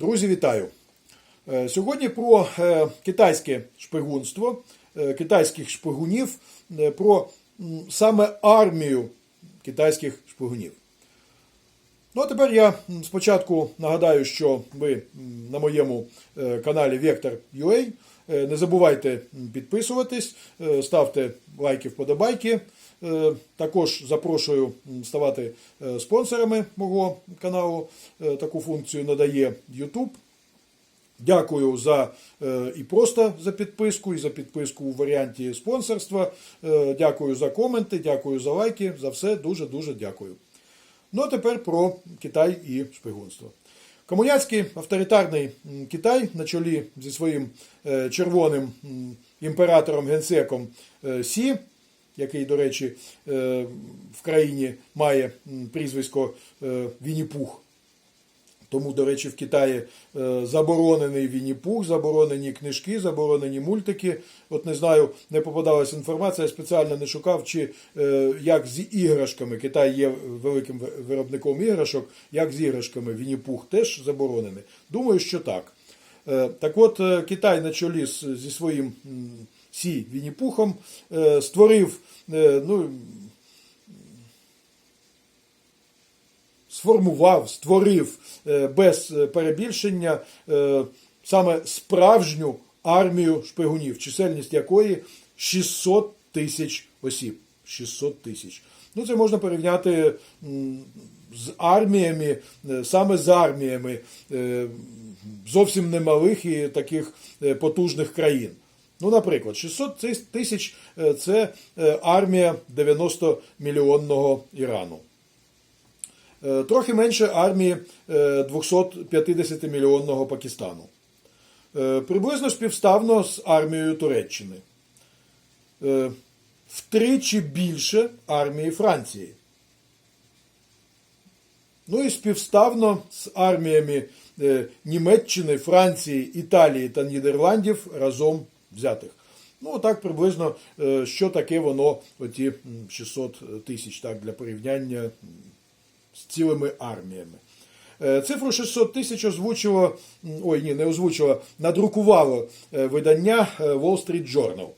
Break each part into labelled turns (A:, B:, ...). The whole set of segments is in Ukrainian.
A: Друзі, вітаю! Е, Сьогодні про е, китайське шпигунство, е, китайських шпигунів, про саме армію китайських шпигунів. Ну, а тепер я спочатку нагадаю, що ви на моєму каналі Vector.ua. Не забувайте підписуватись, ставте лайки, вподобайки. Е, Також запрошую ставати е, спонсорами мого каналу. Е, Таку функцію надає YouTube. Дякую за і просто за підписку, і за підписку у варіанті спонсорства. Дякую за коменти, дякую за лайки. За все дуже дуже дякую. Ну а тепер про Китай і шпигунство. Комуняцький авторитарний Китай на чолі зі своїм червоним імператором генсеком Сі, який, до речі, е, в країні має прізвисько е, Вінні-Пух. Тому, до речі, в Китаї е, заборонений Вінні-Пух, заборонені книжки, заборонені мультики. От не знаю, не попадалась інформація, я спеціально не шукав, чи як з іграшками. Китай є великим виробником іграшок, як з іграшками Вінні-Пух теж заборонений. Думаю, що так. Так от, Китай на чолі зі своїм Сі Вінні-Пухом е, створив е, ну, сформував, створив е, без перебільшення саме справжню армію шпигунів, чисельність якої 600 тисяч осіб. 600 тисяч. Ну, це можна порівняти з арміями, саме з арміями зовсім немалих і таких потужних країн. Ну, наприклад, 600 тисяч е, це е, армія 90-мільйонного Ірану. Е, Трохи менше армії е, 250-мільйонного Пакистану. Приблизно співставно з армією Туреччини. Втричі більше армії Франції. Ну і співставно з арміями Німеччини, Франції, Італії та Нідерландів разом взятих. Ну, так приблизно, е, що таке воно, оті 600 тисяч, так, для порівняння з цілими арміями. Е, Цифру 600 тисяч озвучило, ой, ні, не озвучило, надрукувало е, видання Wall Street Journal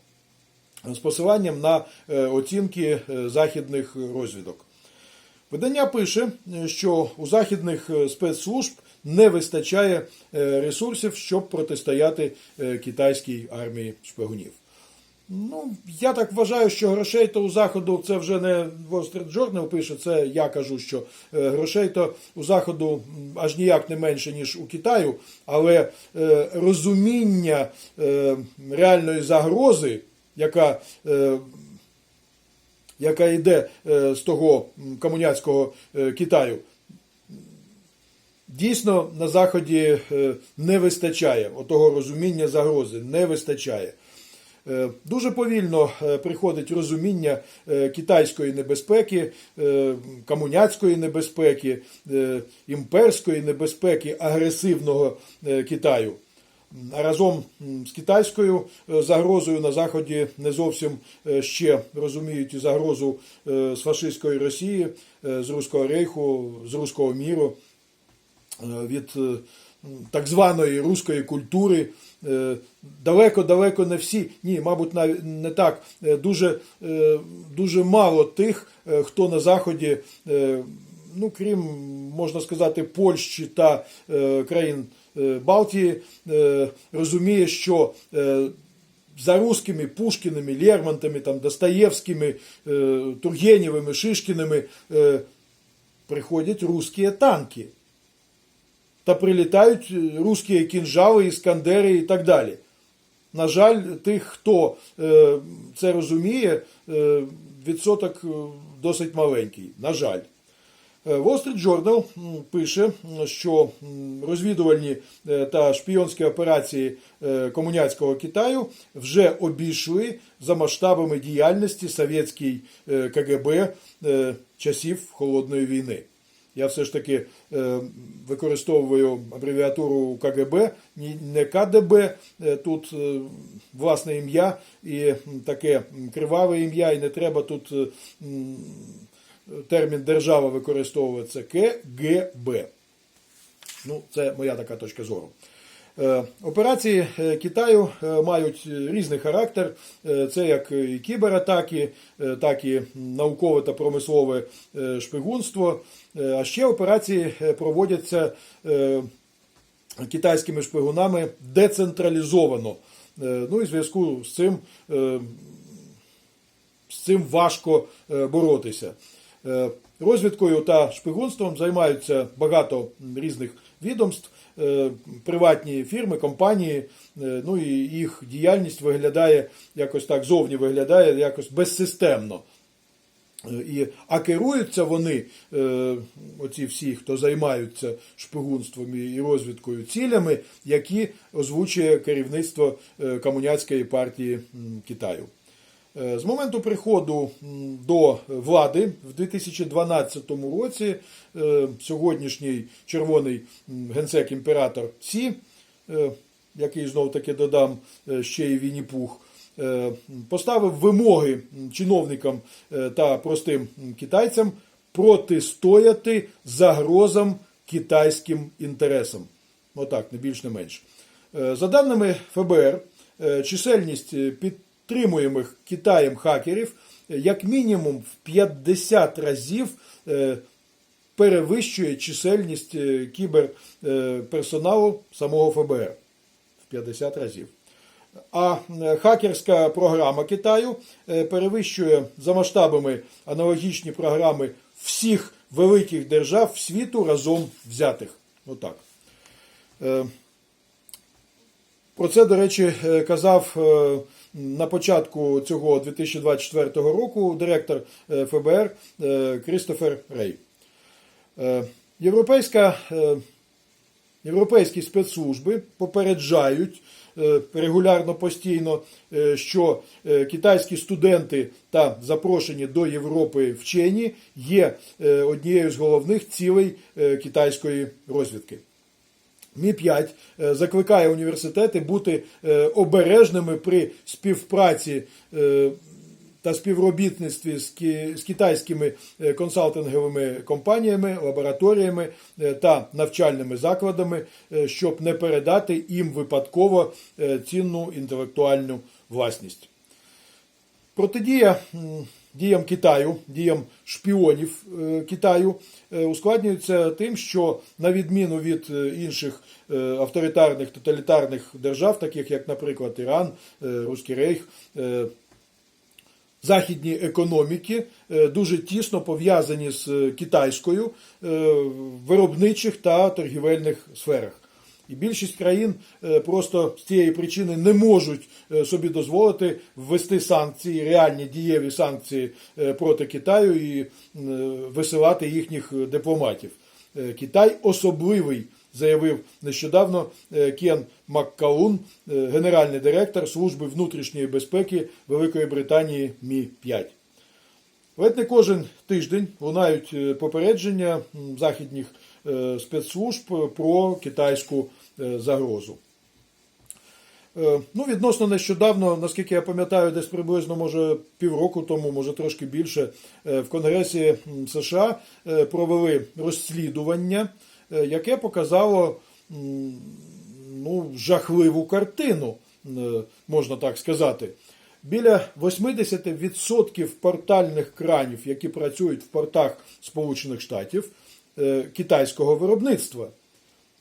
A: з посиланням на оцінки західних розвідок. Видання пише, що у західних спецслужб не вистачає е, ресурсів, щоб протистояти е, китайській армії шпигунів. Ну, я так вважаю, що грошей то у заходу це вже не Wall Journal пише, це я кажу, що е, грошей то у заходу аж ніяк не менше, ніж у Китаю, але е, розуміння е, реальної загрози, яка е, яка йде з того комуняцького Китаю, дійсно на Заході е, не вистачає отого розуміння загрози, не вистачає. Е, Дуже повільно е, приходить розуміння китайської небезпеки, комуняцької небезпеки, імперської небезпеки агресивного Китаю. А разом з китайською загрозою на Заході не зовсім ще розуміють загрозу з фашистської Росії, з Руського рейху, з руського міру від е, так званої руської культури. Е, Далеко-далеко не всі, ні, мабуть, навіть не так. Е, Дуже, е, дуже мало тих, е, хто на Заході, е, ну, крім, можна сказати, Польщі та е, країн е, Балтії, е, розуміє, що е, за русскими Пушкіними, Лермонтами, там, Достоєвськими, е, Тургенєвими, Шишкіними е, приходять русські танки та прилітають русські кінжали, іскандери і так далі. На жаль, тих, хто е, це розуміє, е, відсоток е, досить маленький. На жаль. Е, Wall Street Journal пише, що розвідувальні е, та шпіонські операції е, комуняцького Китаю вже обійшли за масштабами діяльності совєтській е, КГБ е, часів Холодної війни. Я все ж таки е, використовую абревіатуру КГБ, не КДБ. е, Тут е, власне ім'я і таке криваве ім'я, і не треба тут термін держава використовувати це КГБ. Ну, це моя така точка зору. Е, Операції е, Китаю е, мають різний характер. Це як і кібератаки, так і наукове та промислове шпигунство. А ще операції проводяться китайськими шпигунами децентралізовано. Ну і в зв'язку з цим з цим важко боротися. Розвідкою та шпигунством займаються багато різних відомств, приватні фірми, компанії. е, Ну і їх діяльність виглядає якось так зовні виглядає якось безсистемно. Е, І, а керуються вони, е, оці всі, хто займаються шпигунством і розвідкою, цілями, які озвучує керівництво е, комуняцької партії Китаю. Е, З моменту приходу до влади в 2012 році е, сьогоднішній червоний генсек імператор Сі, е, який знов таки додам ще й Вінні-Пух, е, поставив вимоги чиновникам та простим китайцям протистояти загрозам китайським інтересам. Отак, не більш не менш. За даними ФБР, чисельність е, підтримуємих Китаєм хакерів е, як мінімум в 50 разів е, перевищує чисельність е, кіберперсоналу самого ФБР в 50 разів. А хакерська програма Китаю перевищує за масштабами аналогічні програми всіх великих держав світу разом взятих. Отак. Про це, до речі, казав на початку цього 2024 року директор е, ФБР е, Крістофер Рей. Е, Європейська Європейські спецслужби попереджають регулярно постійно, що китайські студенти та запрошені до Європи вчені є однією з головних цілей китайської розвідки. Мі 5 закликає університети бути е, обережними при співпраці е, та співробітництві з китайськими е, консалтинговими компаніями, лабораторіями е, та навчальними закладами, е, щоб не передати їм випадково е, цінну інтелектуальну власність. Протидія діям Китаю, діям шпіонів е, Китаю е, ускладнюється тим, що на відміну від е, інших авторитарних тоталітарних держав, таких як, наприклад, Іран, Руський Рейх, західні економіки дуже тісно пов'язані з китайською в виробничих та торгівельних сферах. І більшість країн е, просто з цієї причини не можуть е, собі дозволити ввести санкції, реальні дієві санкції е, проти Китаю і висилати їхніх дипломатів. Китай особливий, заявив нещодавно Кен Маккаун, генеральний директор Служби внутрішньої безпеки Великої Британії Мі 5 Ледь не кожен тиждень лунають попередження західних спецслужб про китайську е, загрозу. Е, Ну, відносно нещодавно, наскільки я пам'ятаю, десь приблизно може півроку тому, може трошки більше, е, в Конгресі США е, провели розслідування, е, яке показало ну, жахливу картину, е, можна так сказати. Біля 80% портальних кранів, які працюють в портах Сполучених Штатів, е, китайського виробництва.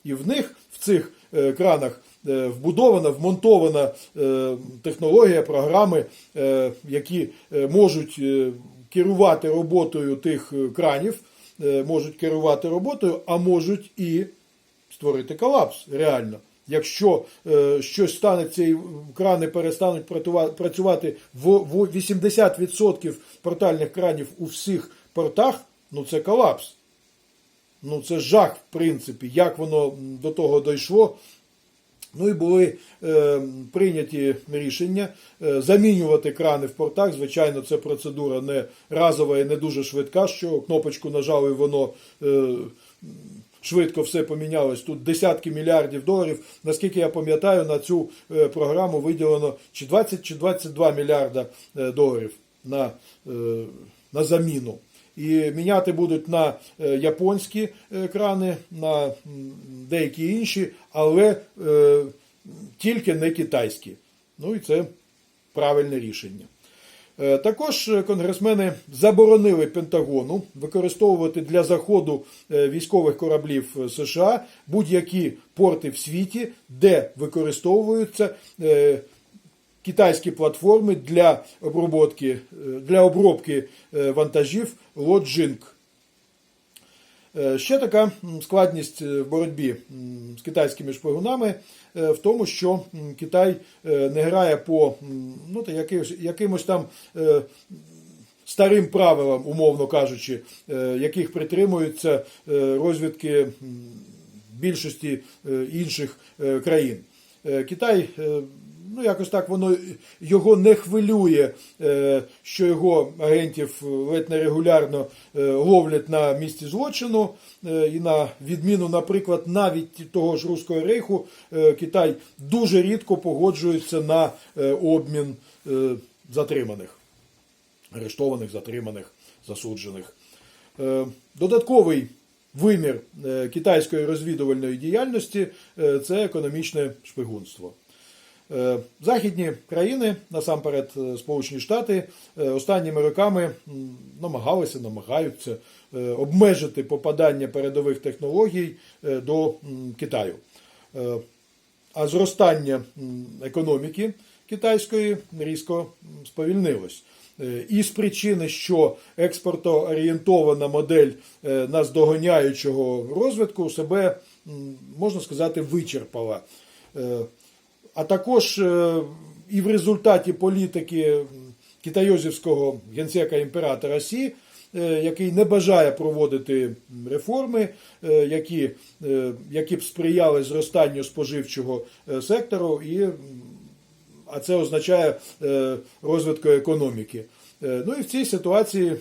A: І в них, в цих е, кранах, е, вбудована, вмонтована е, технологія, програми, е, які е, можуть е, керувати роботою тих е, кранів, е, можуть керувати роботою, а можуть і створити колапс реально. Якщо е, щось станеться і крани перестануть працювати в 80% портальних кранів у всіх портах, ну це колапс. Ну, це жах, в принципі, як воно до того дійшло. Ну і були е, прийняті рішення е, замінювати крани в портах. Звичайно, це процедура не разова і не дуже швидка, що кнопочку нажали, воно е, швидко все помінялось. Тут десятки мільярдів доларів. Наскільки я пам'ятаю, на цю е, програму виділено чи 20, чи 22 мільярда е, доларів на, е, на заміну. І міняти будуть на е, японські е, крани, на деякі інші, але е, тільки не китайські. Ну і це правильне рішення. Також конгресмени заборонили Пентагону використовувати для заходу військових кораблів США будь-які порти в світі, де використовуються китайські платформи для обробки, для обробки е, вантажів Лоджинк. Е, Ще така складність в боротьбі з китайськими шпигунами в тому, що Китай не грає по ну, якимось, там старим правилам, умовно кажучи, яких притримуються розвідки більшості е, інших е, країн. Е, Китай, ну якось так воно його не хвилює, е, що його агентів ледь не регулярно е, ловлять на місці злочину. Е, І на відміну, наприклад, навіть того ж Руського рейху, Китай дуже рідко погоджується на обмін затриманих, арештованих, затриманих, засуджених. Додатковий вимір китайської розвідувальної діяльності це економічне шпигунство. Е, Західні країни, насамперед е, Сполучені Штати, е, останніми роками намагалися, намагаються обмежити попадання передових технологій до Китаю. А зростання економіки китайської різко сповільнилось. І з причини, що експортоорієнтована модель наздоганяючого розвитку себе, можна сказати, вичерпала. А також е, і в результаті політики китайозівського генсека імператора Сі, е, який не бажає проводити реформи, е, які, які б сприяли зростанню споживчого сектору і а це означає розвитку економіки. Е, Ну і в цій ситуації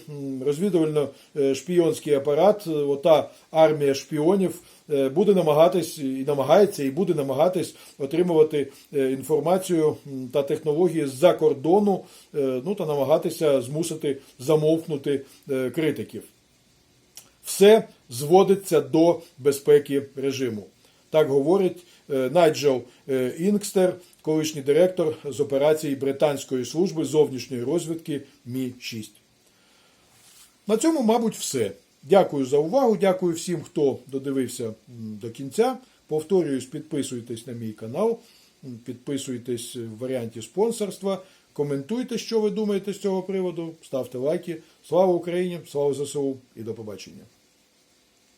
A: розвідувально-шпійонський апарат, е, ота армія шпіонів, е, буде намагатись і намагається, і буде намагатись отримувати інформацію та технології з-за кордону, ну та намагатися змусити замовкнути критиків. Все зводиться до безпеки режиму. Так говорить Найджел Інкстер, колишній директор з операцій Британської служби зовнішньої розвідки Мі-6. На цьому, мабуть, все. Дякую за увагу. Дякую всім, хто додивився до кінця. Повторююсь, підписуйтесь на мій канал, підписуйтесь в варіанті спонсорства, коментуйте, що ви думаєте з цього приводу, ставте лайки. Слава Україні! Слава ЗСУ і до побачення!